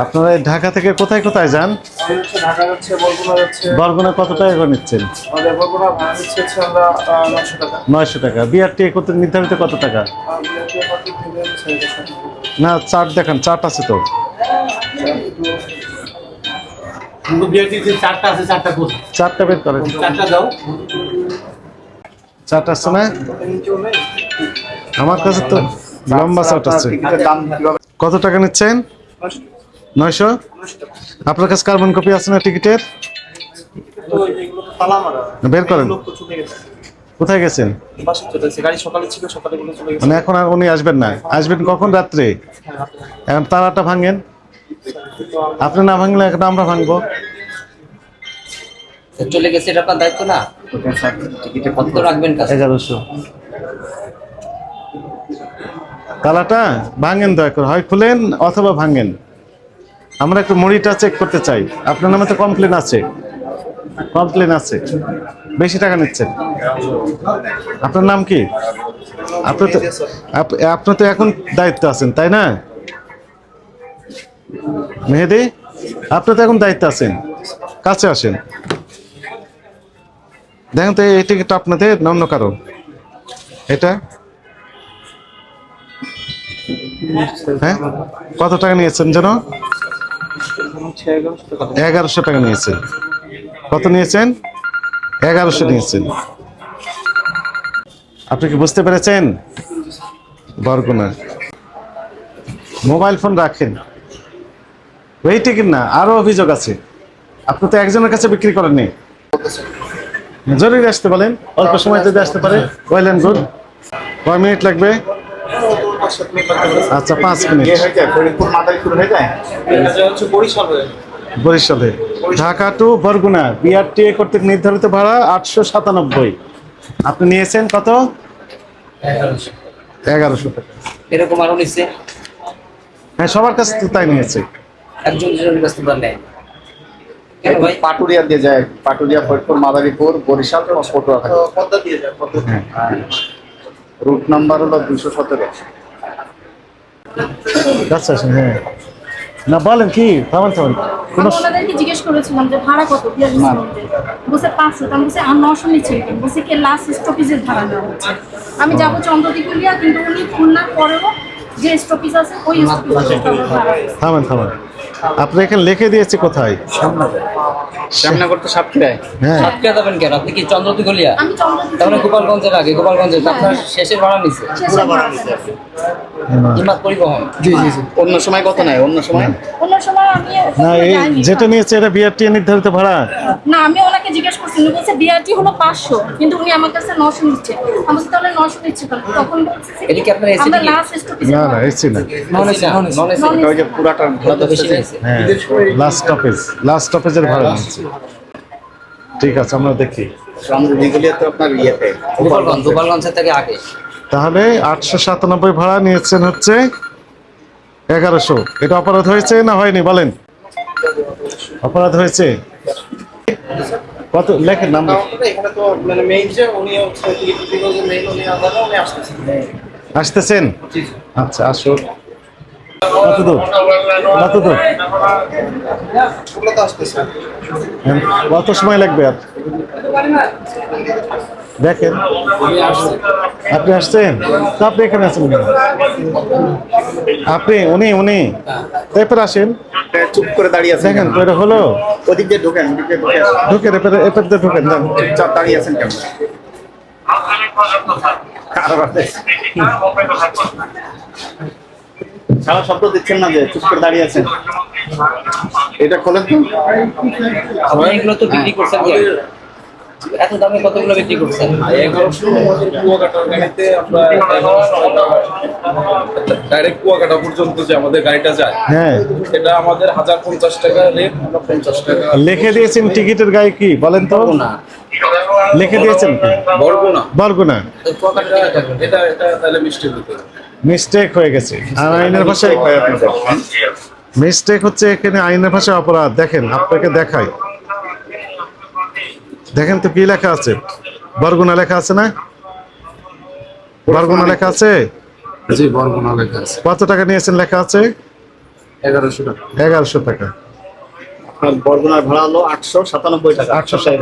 আপনারা এই ঢাকা থেকে কোথায় কোথায় যান? ঢাকা যাচ্ছে বরগুনা যাচ্ছে। বরগুনা কত টাকা করে নিচ্ছেন? আমাদের বরগুনা ভাড়া হচ্ছে আমরা নশো টাকা। নয়শো টাকা। বিআরটি কত নির্ধারিত কত টাকা? না। চার্ট দেখান চার্ট আছে তো। চারটা আছে বের করেন। চারটা আসছে না? আমার কাছে তো লম্বা চার্ট আছে। টিকিটের দাম কীভাবে কত টাকা নিচ্ছেন? নয়শো? আপনার কাছে কার্বন কপি আছে না টিকিটের বের করেন। কোথায় গেছেন? বাসে চলে গেছে গাড়ি সকালে ছিল সকালে গুলো চলে গেছে মানে এখন আর উনি আসবেন না। আসবেন কখন রাত্রে? এখন তারাটা ভাঙেন। আপনি না ভাঙলে এখন আমরা ভাঙবো। চলে গেছে এটা আপনার দায়িত্ব না? টিকিটে কত? রাখবেন কাছে? এগারোশো। তালাটা ভাঙেন দয়া করে। হয় খুলেন অথবা ভাঙেন। আমরা একটু মুড়িটা চেক করতে চাই। আপনার নামে তো কমপ্লেন আছে। কমপ্লেন আছে। বেশি টাকা নিচ্ছেন। আপনার নাম কি? আপনি তো আপ- আপনি তো এখন দায়িত্ব আছেন, তাই না? মেহেদি, আপনি তো এখন দায়িত্ব আছেন। কাছে আসেন। দেখেন তো, এই টিকিটটা আপনাদের নন্য কারণ। এটা? হ্যাঁ? কত টাকা নিয়েছেন যেন? এগারোশো টাকা নিয়েছেন। কত নিয়েছেন? এগারোশো নিয়েছেন। আপনি কি বুঝতে পেরেছেন? বরগুনা। মোবাইল ফোন রাখেন। ওই টিকিট না আরও অভিযোগ আছে। আপনি তো একজনের কাছে বিক্রি করেননি। জরুরি আসতে বলেন। অল্প সময় যদি আসতে পারে ওয়েল গুড কয় মিনিট লাগবে? আচ্ছা পাঁচ মিনিট। ইয়ে যায় ফরিদপুর মাদারীপুর যায়? এটা হচ্ছে বরিশাল। ঢাকা টু বরগুনা বিআরটিএ কর্তৃক নির্ধারিত ভাড়া আটশো সাতানব্বই। আপনি নিয়েছেন কত? এগারোশো। এরকম আরও নিচ্ছে। হ্যাঁ সবার কাছে তো তাই নিয়েছে। একজন কাছে নেয়। পাটুরিয়া দিয়ে যায় পাটুরিয়া ফরিদপুর মাদারীপুর বরিশাল পটুয়া থাকে পদ্মা দিয়ে যায় পদ্মা হ্যাঁ। রুট নাম্বার হলো দুশো সতেরো। আচ্ছা আচ্ছা, হ্যাঁ না বলেন কি থামান থামান কোনো আমি ওনাদেরকে জিজ্ঞেস করেছিলাম যে ভাড়া কত বিয়াল্লিশ মিনিটে বলছে পাঁচশো তো আমি বলছি আর নশো নিচ্ছেন কেন বলছে কি লাস্ট স্টপেজের ভাড়া দেওয়া হচ্ছে আমি যাব চন্দ্রদিগুলিয়া কিন্তু উনি খুলনার পরেও যে স্টপেজ আছে ওই স্টপেজের ভাড়া থামান থামান আপনি এখানে লিখে দিয়েছে কোথায় শ্যামনগর তো সাতক্ষীরায়। হ্যাঁ। সাতক্ষীরা যাবেন কেন? আপনি কি চন্দ্রতি গলিয়া? চন্দ্রদিগুলিয়া গোপালগঞ্জের আগে গোপালগঞ্জে তো আপনার শেষের ভাড়া নিচ্ছে শেষে ভাড়া দিতে। ইমাদ পরিবহন? জি জি জি। অন্য সময় কত নেয়? অন্য সময়? অন্য সময় আমি না এই যেটা নিয়েছে এটা বিআরটিএ নির্ধারিত ভাড়া? না আমি ওনাকে জিজ্ঞেস করছি উনি বলছে বিআরটি হলো পাঁচশো কিন্তু উনি আমার কাছে নশো নিচ্ছে। আমি তাহলে নশো নিচ্ছে তখন বলছে এটা কি আপনার AC আমরা লাস্ট স্টপেজ না না এসছি না non AC non AC Non-AC ওই যে পুরাটা ভাড়া তো বেশি ধরতেছে নিয়েছে হ্যাঁ লাস্ট স্টপেজ লাস্ট স্টপেজের ভাড়া। নিয়েছে ঠিক আছে আমরা দেখি। তাহলে আটশো সাতানব্বই ভাড়া নিয়েছেন হচ্ছে এগারোশো। এটা অপরাধ হয়েছে না হয়নি? বলেন। অপরাধ হয়েছে? কত লেখেন নাম লেখেন। এখানে তো মানে মেইন যে উনি হচ্ছে মেইন উনি আলাদা উনি আসতেছেন। আসতেছেন? আচ্ছা আসুন। কত দূর কত দূর ওগুলো তো? আসতেছেন হ্যাঁ, কত সময় লাগবে আর? দেখেন। আপনি আসছেন? তো আপনি এখানে আছেন? আপনি উনি উনি। এরপর আসেন। চুপ করে দাঁড়িয়ে আছেন দেখেন এটা হলো? ওদিক দিয়ে ঢোকেন এরপরে এরপর দিয়ে ঢুকেন যান। চুপচাপ দাঁড়িয়ে আছেন কেন। সারা শব্দ দিচ্ছেন না যে চুপ করে দাঁড়িয়ে আছেন? এটা খোলেন তো। এগুলো তো বিক্রি করছেন এত দামে কতগুলো বিক্রি করছেন? ডাইরেক্ট কুয়াকাটা পর্যন্ত যে আমাদের গাড়িটা যায় হ্যাঁ। এটা আমাদের হাজার পঞ্চাশ টাকা রেট পঞ্চাশ টাকা লিখে দিয়েছেন টিকিটের গায়ে কি? বলেন তো। না। লিখে দিয়েছেন বরগুনা বরগুনা এটা এটা তাহলে মিষ্টি হতে মিস্টেক হয়ে গেছে। আর আইনের ভাষায় মিস্টেক হচ্ছে এখানে আইনের ভাষায় অপরাধ। দেখেন আপনাকে দেখাই। দেখেন তো কি লেখা আছে? বরগুনা লেখা আছে না? বরগুনা লেখা আছে? জি বরগুনা লেখা আছে। কত টাকা নিয়েছেন লেখা আছে? এগারোশো টাকা। এগারোশো টাকা। আপনার বরগুনার ভাড়া হলো আটশো সাতানব্বই টাকা। আটশো ষাট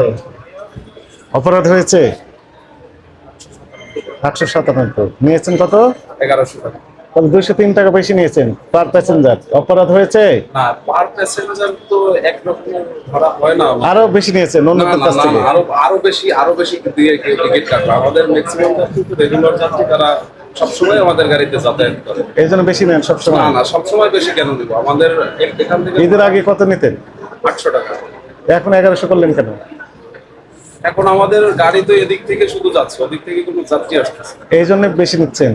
অপরাধ হয়েছে? আটশো সাতানব্বই। নিয়েছেন কত? এগারোশো টাকা। তাহলে তিন টাকা বেশি নিয়েছেন পার প্যাসেঞ্জার অপরাধ হয়েছে? না পার প্যাসেঞ্জার তো একরকমের ধরা হয় না। আরও বেশি নিয়েছেন অন্যদের কাছ থেকে? আরও আরও বেশি আরও বেশি দিয়ে টিকিট আমাদের ম্যাক্সিমাম যাত্রী তো রেগুলার যাত্রী তারা সবসময় আমাদের গাড়িতে যাতায়াত করে। এই জন্য বেশি নেন সবসময়? না সবসময় বেশি কেন দিব আমাদের এখান থেকে ঈদের আগে কত নিতেন? আটশো টাকা। এখন এগারোশো করলেন কেন? এখন আমাদের গাড়ি তো এদিক থেকে শুধু যাচ্ছে ওদিক থেকে কোনো যাত্রী আসতেছে এই জন্য বেশি নিচ্ছেন?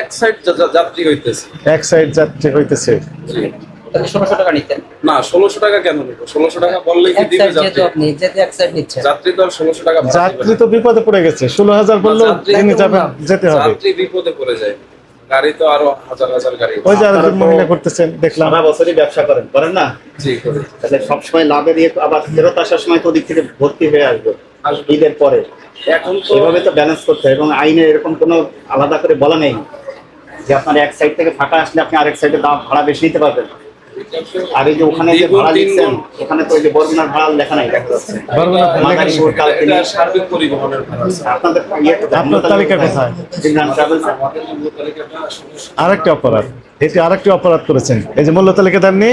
এক সাইড যাত্রী হইতেছে। এক সাইড যাত্রী হইতেছে? ষোলোশো টাকা নিতেন? না ষোলোশো টাকা কেন নিব? ষোলোশো টাকা বললে কি দিবে যাত্রী? আপনি যেহেতু এক সাইড নিচ্ছেন। যাত্রী তো ষোলোশো টাকা যাত্রী তো বিপদে পড়ে গেছে ষোলো হাজার বললেও তিনি যাবেন যেতে হবে। যাত্রী বিপদে পড়ে যায়। গাড়ি তো আরও হাজার হাজার গাড়ি। ওই যে আরেকজন মহিলা করতেছেন দেখলাম। সারা বছরই ব্যবসা করেন করেন না? জি করে। তাহলে সবসময় লাভে দিয়ে আবার ফেরত আসার সময় তো ওদিক থেকে ভর্তি হয়ে আসবে আসবে। ঈদের পরে। এখন তো এভাবে তো ব্যালেন্স করতে হয় এবং আইনে এরকম কোনো আলাদা করে বলা নেই যে আপনার এক সাইড থেকে ফাঁকা আসলে আপনি আরেক সাইডে দাম ভাড়া বেশি নিতে পারবেন। আর এই যে ওখানে যে ভাড়া দিচ্ছেন ওখানে তো ওই যে বরগুনার ভাড়া লেখা নাই দেখা যাচ্ছে। এটা। সার্বিক পরিবহনের আপনাদের ইয়ে আপনার তালিকা কোথায়? আরেকটি অপরাধ। এটি আরেকটি অপরাধ করেছেন। এই যে মূল্য তালিকা দেননি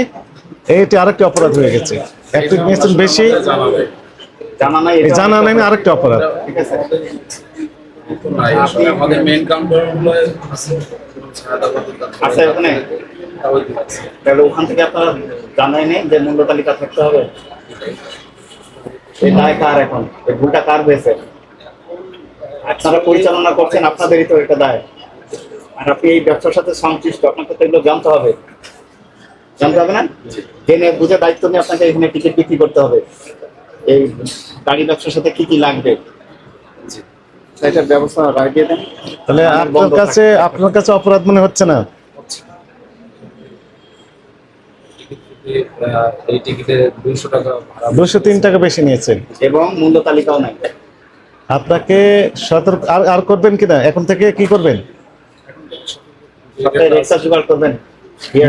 এইটি আরেকটি অপরাধ হয়ে গেছে। একটি নিয়েছেন বেশি। জানা নাই। এই এটা জানা নেই না আরেকটি অপরাধ। ঠিক আছে। নাই, আমাদের মেইন কাউন্টার আছে। আছে ওখানে। তাহলে ওখান থেকে আপনারা জানাই নেই যে মূল্য তালিকা থাকতে হবে। এই দায় কার এখন এই ভুলটা কার হয়েছে? আপনারা পরিচালনা করছেন আপনাদেরই তো এটা দায়। আর আপনি এই ব্যবসার সাথে সংশ্লিষ্ট আপনাকে তো এগুলো জানতে হবে। জানতে হবে না? জেনে বুঝে দায়িত্ব নিয়ে আপনাকে এখানে টিকিট বিক্রি করতে হবে। এই গাড়ি ব্যবসার সাথে কি কি লাগবে? সেটার ব্যবস্থা রাখিয়ে দেন। তাহলে আপনার কাছে আপনার কাছে অপরাধ মনে হচ্ছে না? এই টিকিটে দুইশো টাকা দুশো তিন টাকা বেশি নিয়েছেন। এবং মূল্য তালিকাও নাই। আপনাকে সতর্ক আর আর করবেন কিনা এখন থেকে কি করবেন?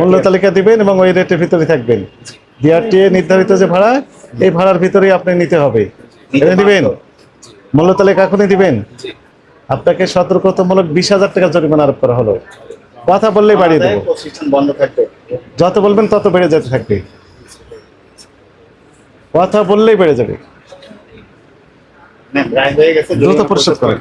মূল্য তালিকা দিবেন এবং ওই রেটের ভিতরে থাকবেন। ডিআরটিএ নির্ধারিত যে ভাড়া এই ভাড়ার ভিতরেই আপনি নিতে হবে। দিবেন? মূল্য তালিকা এখনই দিবেন। আপনাকে সতর্কতামূলক বিশ হাজার টাকা জরিমানা আরোপ করা হলো। কথা বললেই বাড়িয়ে দেবো। বন্ধ থাকবে। যত বলবেন তত বেড়ে যেতে থাকবে। কথা বললেই বেড়ে যাবে। হয়ে দ্রুত পরিশোধ করেন